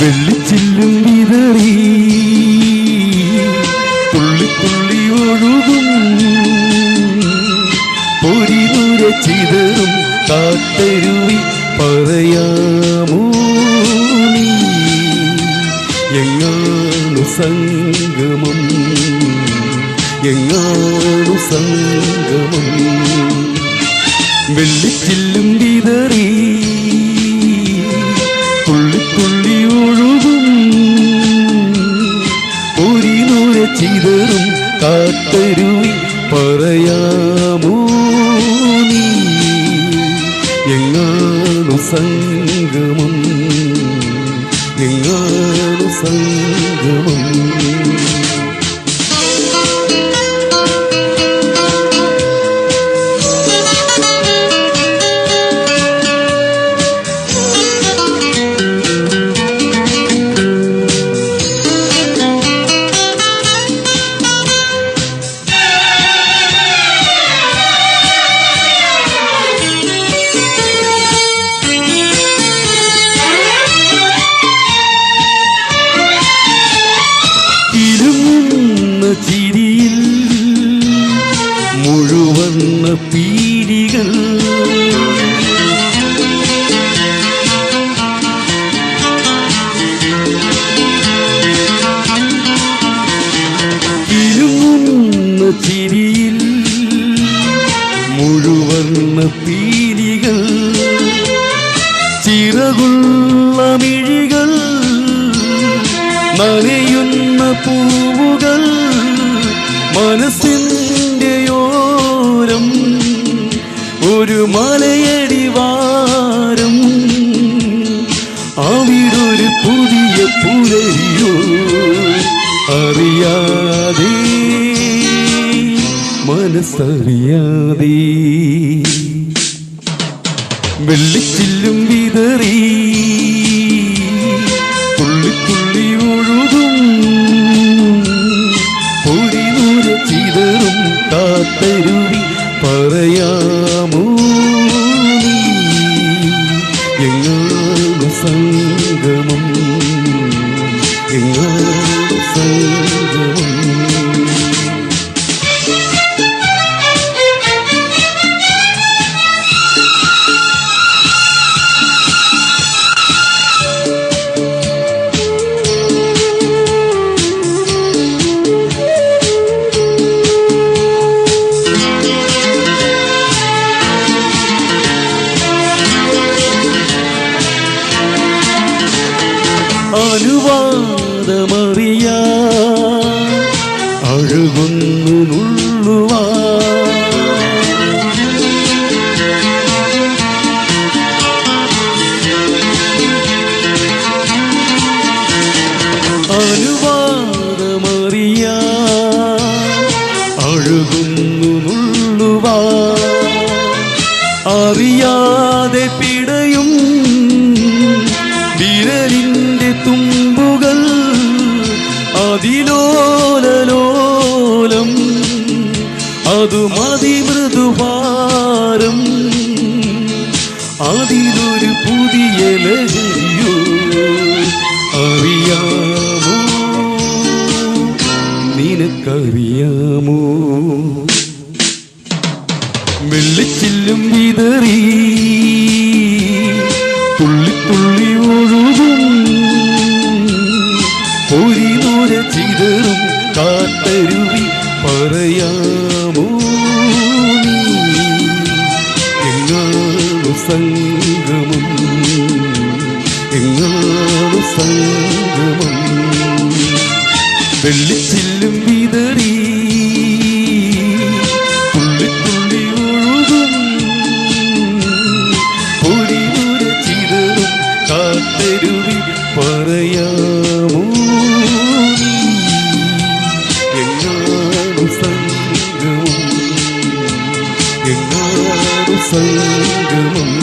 വെള്ളിച്ചില്ലും വിതറി തുള്ളിത്തുള്ളി തുള്ളി ഒഴുകും. പൊരിനുര ചിതറും കാട്ടരുവി പറയാമോ നീ? എങ്ങാണു സംഗമം? എങ്ങാണു സംഗമം? വെള്ളിച്ചില്ലും വിതറി ചിതറും കാത്തരുവി പറയാമോ നീ? എങ്ങാണു സംഗമം എങ്ങാണു സംഗമം. ഇരുന്ന ചിരിയിൽ മുഴുവന്ന പീരികൾ ഇരുങ്ങുന്ന ചിരിയിൽ മുഴുവന്ന പീരികൾ ചിറകുള്ള മിഴികൾ നനയുന്ന പൂവുകൾ മനസ്സിന്റെ ഓരം ഒരു മലയടിവാരം അവിടൊരു പുതിയ പുലരിയോ അറിയാതെ മനസ്സറിയാതെ. വെള്ളിച്ചില്ലും വിതറി പറയാമോ അറിയാതെ പിടയും വിരലിന്റെ തുമ്പുകൾ അതിലോലലോലം. അതു മതിമൃദുഭാരം അതിലൊരു പുതിയ ലഹരിയോ അറിയാമോ? നിനക്കറിയാമോ? വെള്ളിച്ചില്ലും വിതറി. തുള്ളി തുള്ളി ഒഴുകും ഒരു നൂര ചിതറും കാട്ടരുവി പറയാമോ സംഗമം? എങ്ങാണു സംഗമം? വെള്ളിച്ചില്ലും சங்கமம்